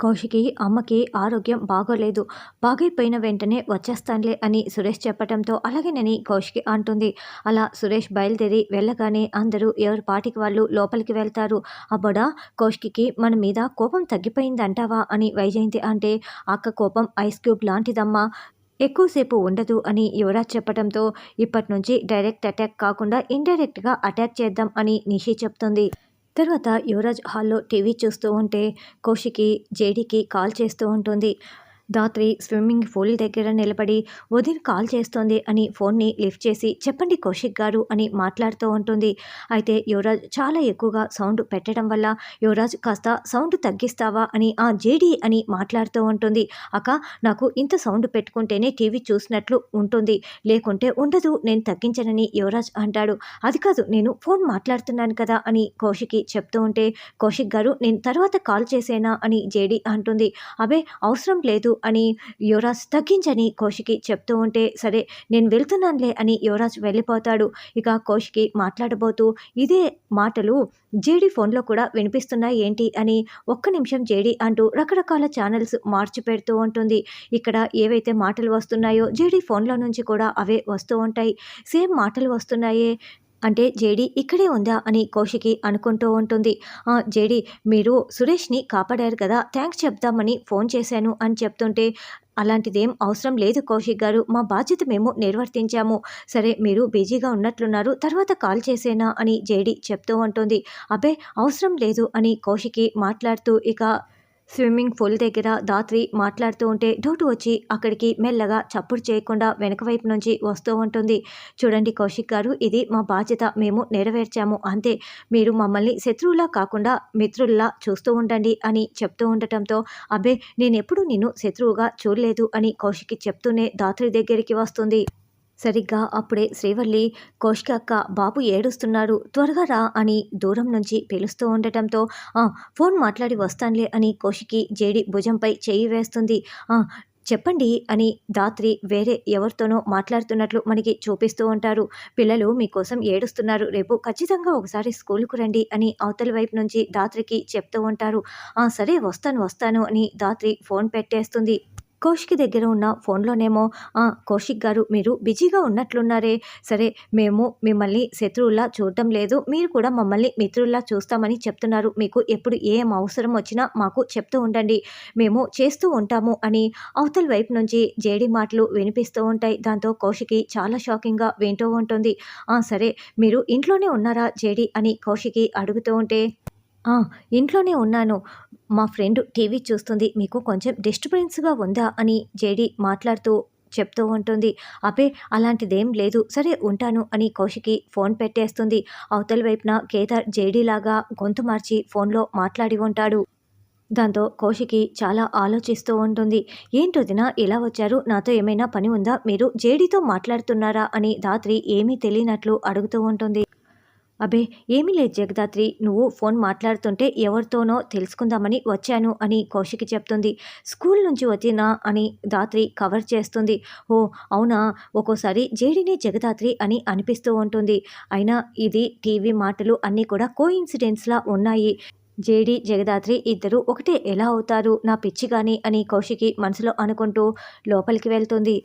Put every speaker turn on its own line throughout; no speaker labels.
కౌశికి అమ్మకి ఆరోగ్యం బాగోలేదు. బాగైపోయిన వెంటనే వచ్చేస్తానులే అని సురేష్ చెప్పడంతో అలాగేనని కౌశికి అంటుంది. అలా సురేష్ బయలుదేరి వెళ్ళగానే అందరూ ఎవరి పాటికి వాళ్ళు లోపలికి వెళ్తారు. అబ్బడా కౌశికి మన మీద కోపం తగ్గిపోయిందంటావా అని వైజయంతి అంటే అక్క కోపం ఐస్ క్యూబ్ లాంటిదమ్మా. ఎక్కువసేపు ఉండదు అని యువరాజ్ చెప్పడంతో ఇప్పటి నుంచి డైరెక్ట్ అటాక్ కాకుండా ఇండైరెక్ట్గా అటాక్ చేద్దాం అని నిషి చెప్తుంది. తర్వాత యువరాజ్ హాల్లో టీవీ చూస్తూ ఉంటే కౌశికి జేడీకి కాల్ చేస్తూ ఉంటుంది. రాత్రి స్విమ్మింగ్ పూల్ దగ్గర నిలబడి వదిన్ కాల్ చేస్తోంది అని ఫోన్ని లిఫ్ట్ చేసి చెప్పండి కౌశిక్ గారు అని మాట్లాడుతూ ఉంటుంది. అయితే యువరాజ్ చాలా ఎక్కువగా సౌండ్ పెట్టడం వల్ల యువరాజ్ కాస్త సౌండ్ తగ్గిస్తావా అని ఆ జేడీ అని మాట్లాడుతూ ఉంటుంది. అక్క నాకు ఇంత సౌండ్ పెట్టుకుంటేనే టీవీ చూసినట్లు ఉంటుంది. లేకుంటే ఉండదు నేను తగ్గించనని యువరాజ్ అంటాడు. అది కాదు నేను ఫోన్ మాట్లాడుతున్నాను కదా అని కౌశికి చెప్తూ ఉంటే కౌశిక్ గారు నేను తర్వాత కాల్ చేసేనా అని జేడీ అంటుంది. అబే అవసరం లేదు అని యువరాజ్ తగ్గించని కోషికి చెప్తూ ఉంటే సరే నేను వెళ్తున్నానులే అని యువరాజ్ వెళ్ళిపోతాడు. ఇక కోషికి మాట్లాడబోతూ ఇదే మాటలు జేడీ ఫోన్లో కూడా వినిపిస్తున్నాయి ఏంటి అని ఒక్క నిమిషం జేడీ అంటూ రకరకాల ఛానల్స్ మార్చి పెడుతూ ఉంటుంది. ఇక్కడ ఏవైతే మాటలు వస్తున్నాయో జేడీ ఫోన్లో నుంచి కూడా అవే వస్తూ ఉంటాయి. సేమ్ మాటలు వస్తున్నాయే అంటే జేడి ఇక్కడే ఉందా అని కౌశికి అనుకుంటూ ఉంటుంది. జేడి మీరు సురేష్ని కాపాడారు కదా థ్యాంక్స్ చెప్దామని ఫోన్ చేశాను అని చెప్తుంటే అలాంటిదేం అవసరం లేదు కౌశిక్ గారు మా బాధ్యత మేము నిర్వర్తించాము. సరే మీరు బిజీగా ఉన్నట్లున్నారు తర్వాత కాల్ చేసేనా అని జేడి చెప్తూ ఉంటుంది. అబ్బే అవసరం లేదు అని కౌశికి మాట్లాడుతూ ఇక స్విమ్మింగ్ పూల్ దగ్గర దాత్రి మాట్లాడుతూ ఉంటే డౌట్ వచ్చి అక్కడికి మెల్లగా చప్పుడు చేయకుండా వెనక వైపు నుంచి వస్తూ ఉంటుంది. చూడండి కౌశిక్ గారు ఇది మా బాధ్యత మేము నెరవేర్చాము అంతే. మీరు మమ్మల్ని శత్రువులా కాకుండా మిత్రుల్లా చూస్తూ ఉండండి అని చెప్తూ ఉండటంతో అబ్బే నేనెప్పుడు నిన్ను శత్రువుగా చూడలేదు అని కౌశిక్కి చెప్తూనే దాత్రి దగ్గరికి వస్తుంది. సరిగ్గా అప్పుడే శ్రీవల్లి కోష్కి అక్క బాబు ఏడుస్తున్నాడు త్వరగా రా అని దూరం నుంచి పిలుస్తూ ఉండటంతో ఫోన్ మాట్లాడి వస్తానులే అని కోషికి జేడి భుజంపై చేయి వేస్తుంది. చెప్పండి అని దాత్రి వేరే ఎవరితోనో మాట్లాడుతున్నట్లు మనకి చూపిస్తూ ఉంటారు. పిల్లలు మీకోసం ఏడుస్తున్నారు రేపు ఖచ్చితంగా ఒకసారి స్కూల్కు రండి అని అవతలి వైపు నుంచి దాత్రికి చెప్తూ ఉంటారు. సరే వస్తాను వస్తాను అని దాత్రి ఫోన్ పెట్టేస్తుంది. కౌశిక్ దగ్గర ఉన్న ఫోన్లోనేమో కౌశిక్ గారు మీరు బిజీగా ఉన్నట్లున్నారే. సరే మేము మిమ్మల్ని శత్రువులా చూడటం లేదు. మీరు కూడా మమ్మల్ని మిత్రుల్లా చూస్తామని చెప్తున్నారు. మీకు ఎప్పుడు ఏం అవసరం వచ్చినా మాకు చెప్తూ ఉండండి. మేము చేస్తూ ఉంటాము అని అవతల వైపు నుంచి జేడి మాటలు వినిపిస్తూ ఉంటాయి. దాంతో కౌశికి చాలా షాకింగ్గా వింటూ ఉంటుంది. సరే మీరు ఇంట్లోనే ఉన్నారా జేడి? అని కౌశికి అడుగుతూ ఉంటే ఇంట్లోనే ఉన్నాను. మా ఫ్రెండ్ టీవీ చూస్తుంది. మీకు కొంచెం డిస్టర్బెన్స్గా ఉందా? అని జేడి మాట్లాడుతూ చెప్తూ ఉంటుంది. అపే అలాంటిదేం లేదు. సరే ఉంటాను అని కౌశికి ఫోన్ పెట్టేస్తుంది. అవతల వైపున కేదార్ జేడీలాగా గొంతు మార్చి ఫోన్లో మాట్లాడి ఉంటాడు. దాంతో కౌశికి చాలా ఆలోచిస్తూ ఉంటుంది. ఏంటొదిన ఇలా వచ్చారు? నాతో ఏమైనా పని ఉందా? మీరు జేడీతో మాట్లాడుతున్నారా? అని రాత్రి ఏమీ తెలియనట్లు అడుగుతూ ఉంటుంది. అబే ఏమీ లేదు జగదాత్రి. నువ్వు ఫోన్ మాట్లాడుతుంటే ఎవరితోనో తెలుసుకుందామని వచ్చాను అని కౌశికి చెప్తుంది. స్కూల్ నుంచి వచ్చినా అని దాత్రి కవర్ చేస్తుంది. ఓ అవునా? ఒక్కోసారి జేడిని జగదాత్రి అని అనిపిస్తూ ఉంటుంది. అయినా ఇది టీవీ మాటలు అన్నీ కూడా కో ఇన్సిడెంట్స్లా ఉన్నాయి. జేడి జగదాత్రి ఇద్దరు ఒకటే ఎలా అవుతారు? నా పిచ్చి కానీ అని కౌశికి మనసులో అనుకుంటూ లోపలికి వెళ్తుంది.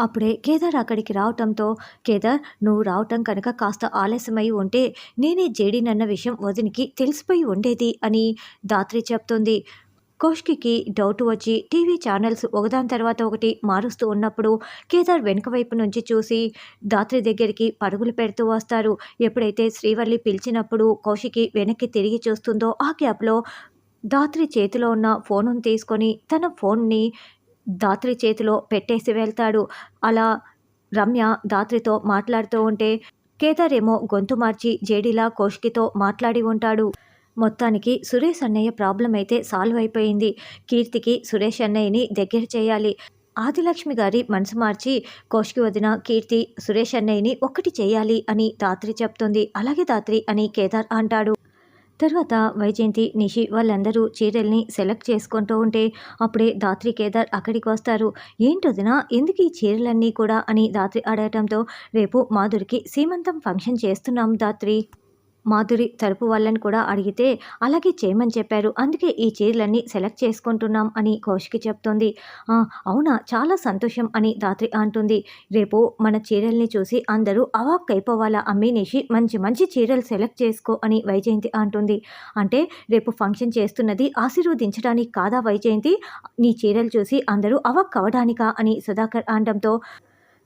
అప్పుడే కేదార్ అక్కడికి రావటంతో కేదార్ నువ్వు రావటం కనుక కాస్త ఆలస్యమై ఉంటే నేనే జేడీనన్న విషయం వదినికి తెలిసిపోయి ఉండేది అని దాత్రి చెప్తుంది. కౌష్కి డౌట్ వచ్చి టీవీ ఛానల్స్ ఒకదాని తర్వాత ఒకటి మారుస్తూ ఉన్నప్పుడు కేదార్ వెనుక వైపు నుంచి చూసి దాత్రి దగ్గరికి పరుగులు పెడుతూ వస్తారు. ఎప్పుడైతే శ్రీవల్లి పిలిచినప్పుడు కౌశికి వెనక్కి తిరిగి చూస్తుందో ఆ గ్యాప్లో దాత్రి చేతిలో ఉన్న ఫోను తీసుకొని తన ఫోన్ని దాత్రి చేతిలో పెట్టేసి వెళ్తాడు. అలా రమ్య దాత్రితో మాట్లాడుతూ ఉంటే కేదార్ ఏమో గొంతు మార్చి జేడిలా కోష్కితో మాట్లాడి ఉంటాడు. మొత్తానికి సురేష్ అన్నయ్య ప్రాబ్లం అయితే సాల్వ్ అయిపోయింది. కీర్తికి సురేష్ అన్నయ్యని దగ్గర చేయాలి. ఆదిలక్ష్మి గారి మనసు మార్చి కోష్కి వదిన కీర్తి సురేష్ అన్నయ్యని ఒకటి చేయాలి అని దాత్రి చెప్తుంది. అలాగే దాత్రి అని కేదార్ అంటాడు. తర్వాత వైజయంతి నిషి వాళ్ళందరూ చీరల్ని సెలెక్ట్ చేసుకుంటూ ఉంటే అప్పుడే దాత్రి కేదార్ అక్కడికి వస్తారు. ఏంటొదినా ఎందుకు ఈ చీరలన్నీ కూడా అని దాత్రి అడగటంతో రేపు మాధురికి సీమంతం ఫంక్షన్ చేస్తున్నాం దాత్రి మాధురి తరపు వాళ్ళని కూడా అడిగితే అలాగే చేయమని చెప్పారు. అందుకే ఈ చీరలన్నీ సెలెక్ట్ చేసుకుంటున్నాం అని కౌశికి చెప్తుంది. అవునా? చాలా సంతోషం అని ధాత్రి అంటుంది. రేపు మన చీరల్ని చూసి అందరూ అవాక్ అయిపోవాలా అమ్మేనేసి మంచి మంచి చీరలు సెలెక్ట్ చేసుకో అని వైజయంతి అంటుంది. అంటే రేపు ఫంక్షన్ చేస్తున్నది ఆశీర్వదించడానికి కాదా వైజయంతి? నీ చీరలు చూసి అందరూ అవాక్ అవడానికా అని సుధాకర్ అనడంతో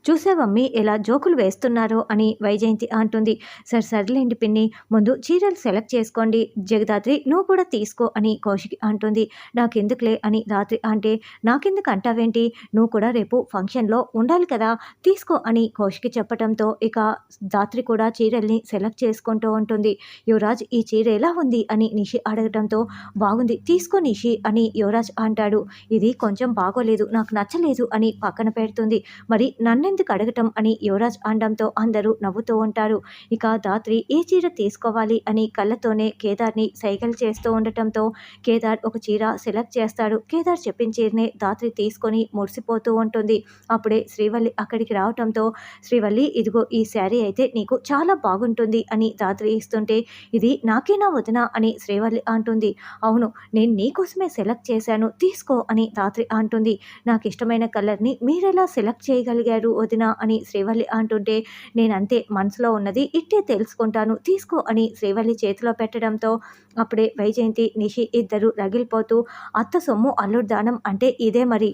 చూసావమ్మి ఎలా జోకులు వేస్తున్నారో అని వైజయంతి అంటుంది. సరే సర్లేండి పిన్ని ముందు చీరలు సెలెక్ట్ చేసుకోండి. జగదాత్రి నువ్వు కూడా తీసుకో అని కౌశికి అంటుంది. నాకెందుకులే అని రాత్రి అంటే నాకెందుకు అంటావేంటి? నువ్వు కూడా రేపు ఫంక్షన్లో ఉండాలి కదా తీసుకో అని కౌశికి చెప్పడంతో ఇక దాత్రి కూడా చీరల్ని సెలెక్ట్ చేసుకుంటూ ఉంటుంది. యువరాజ్ ఈ చీర ఎలా ఉంది? అని నిషి అడగడంతో బాగుంది తీసుకో నిషి అని యువరాజ్ అంటాడు. ఇది కొంచెం బాగోలేదు నాకు నచ్చలేదు అని పక్కన పెడుతుంది. మరి నన్నెందుకు అడగటం అని యువరాజ్ అండంతో అందరూ నవ్వుతూ ఉంటారు. ఇక దాత్రి ఏ చీర తీసుకోవాలి అని కళ్ళతోనే కేదార్ని సైకిల్ చేస్తూ ఉండటంతో కేదార్ ఒక చీర సెలెక్ట్ చేస్తాడు. కేదార్ చెప్పిన చీరనే దాత్రి తీసుకొని మురిసిపోతూ ఉంటుంది. అప్పుడే శ్రీవల్లి అక్కడికి రావటంతో శ్రీవల్లి ఇదిగో ఈ శారీ అయితే నీకు చాలా బాగుంటుంది అని దాత్రి ఇస్తుంటే ఇది నాకేనా వదినా అని శ్రీవల్లి అంటుంది. అవును నేను నీకోసమే సెలెక్ట్ చేశాను తీసుకో అని దాత్రి అంటుంది. నాకు ఇష్టమైన కలర్ని మీరెలా సెలెక్ట్ చేయగలిగారు వదినా అని శ్రీవల్లి అంటుంటే నేనంతే మనసులో ఉన్నది ఇట్టే తెలుసుకుంటాను తీసుకో అని శ్రీవల్లి చేతిలో పెట్టడంతో అప్పుడే వైజయంతి నిషి ఇద్దరు రగిలిపోతూ అత్త సొమ్ము అల్లుడు దానం అంటే ఇదే మరి.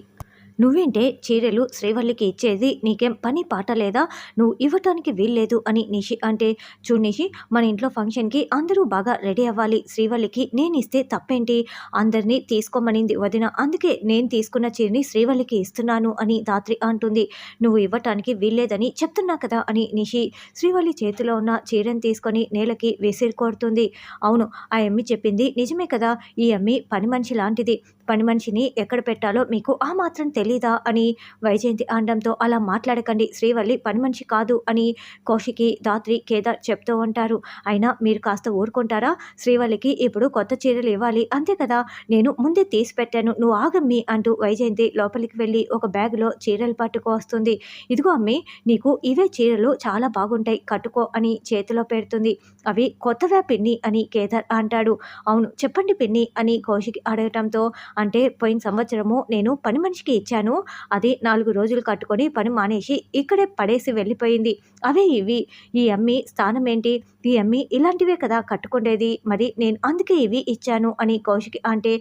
నువ్వేంటే చీరలు శ్రీవల్లికి ఇచ్చేది నీకేం పని పాట లేదా? నువ్వు ఇవ్వటానికి వీల్లేదు అని నిషి అంటే చూ నిషి మన ఇంట్లో ఫంక్షన్కి అందరూ బాగా రెడీ అవ్వాలి. శ్రీవల్లికి నేను ఇస్తే తప్పేంటి? అందరినీ తీసుకోమనింది వదిన. అందుకే నేను తీసుకున్న చీరని శ్రీవల్లికి ఇస్తున్నాను అని దాత్రి అంటుంది. నువ్వు ఇవ్వటానికి వీల్లేదని చెప్తున్నా కదా అని నిషి శ్రీవల్లి చేతిలో ఉన్న చీరని తీసుకొని నేలకి విసిరి కొడుతుంది. అవును ఆ అమ్మి చెప్పింది నిజమే కదా. ఈ అమ్మి పని మనిషి లాంటిది. పని మనిషిని ఎక్కడ పెట్టాలో మీకు ఆ మాత్రం తెలీదా అని వైజయంతి అనడంతో అలా మాట్లాడకండి. శ్రీవల్లి పని మనిషి కాదు అని కౌశికి దాత్రి కేదార్ చెప్తూ ఉంటారు. అయినా మీరు కాస్త ఊరుకుంటారా? శ్రీవల్లికి ఇప్పుడు కొత్త చీరలు ఇవ్వాలి. అంతే కదా? నేను ముందే తీసి పెట్టాను. నువ్వు ఆగమ్మి అంటూ వైజయంతి లోపలికి వెళ్ళి ఒక బ్యాగ్లో చీరలు పట్టుకు వస్తుంది. ఇదిగో అమ్మి నీకు ఇవే చీరలు చాలా బాగుంటాయి. కట్టుకో అని చేతిలో పెడుతుంది. అవి కొత్తవా పిన్ని? అని కేదార్ అంటాడు. అవును చెప్పండి పిన్ని అని కౌశిక్ అడగటంతో అంటే పోయిన సంవత్సరము నేను పని మనిషికి ఇచ్చాను. అది నాలుగు రోజులు కట్టుకొని పని మానేసి ఇక్కడే పడేసి వెళ్ళిపోయింది. అవే ఇవి. ఈ అమ్మి స్థానం ఏంటి? ఈ అమ్మి ఇలాంటివే కదా కట్టుకునేది మరి నేను అందుకే ఇవి ఇచ్చాను అని కౌశికి అంటే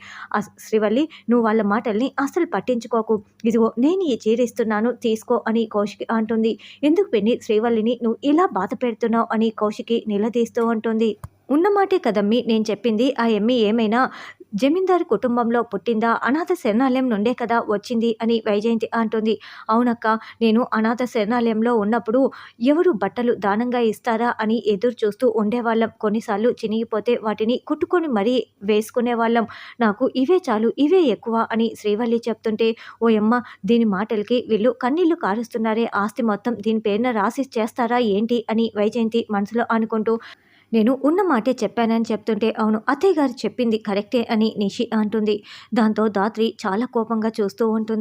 శ్రీవల్లి నువ్వు వాళ్ళ మాటల్ని అసలు పట్టించుకోకు. ఇదిగో నేను ఈ చీర ఇస్తున్నాను తీసుకో అని కౌశికి అంటుంది. ఎందుకు పిన్ని శ్రీవల్లిని? నువ్వు ఇలా బాధ పెడుతున్నావు అని కౌశికి నిలదీస్తూ ఉంటుంది. ఉన్నమాటే కదమ్మి నేను చెప్పింది ఆ ఎమ్మి ఏమైనా జమీందారు కుటుంబంలో పుట్టిందా? అనాథ శరణాలయం నుండే కదా వచ్చింది అని వైజయంతి అంటుంది. అవునక్క నేను అనాథ శరణాలయంలో ఉన్నప్పుడు ఎవరు బట్టలు దానంగా ఇస్తారా అని ఎదురు చూస్తూ ఉండేవాళ్ళం. కొన్నిసార్లు చినిగిపోతే వాటిని కుట్టుకొని మరీ వేసుకునేవాళ్ళం. నాకు ఇవే చాలు ఇవే ఎక్కువ అని శ్రీవల్లి చెప్తుంటే ఓయమ్మ దీని మాటలకి వీళ్ళు కన్నీళ్ళు కారుస్తున్నారే. ఆస్తి మొత్తం దీని పేరున రాసి చేస్తారా ఏంటి అని వైజయంతి మనసులో అనుకుంటూ నేను ఉన్న మాటే చెప్పానని చెప్తుంటే అవును అత్తయ్య గారు చెప్పింది కరెక్టే అని నిషి అంటుంది. దాంతో దాత్రి చాలా కోపంగా చూస్తూ ఉంటుంది.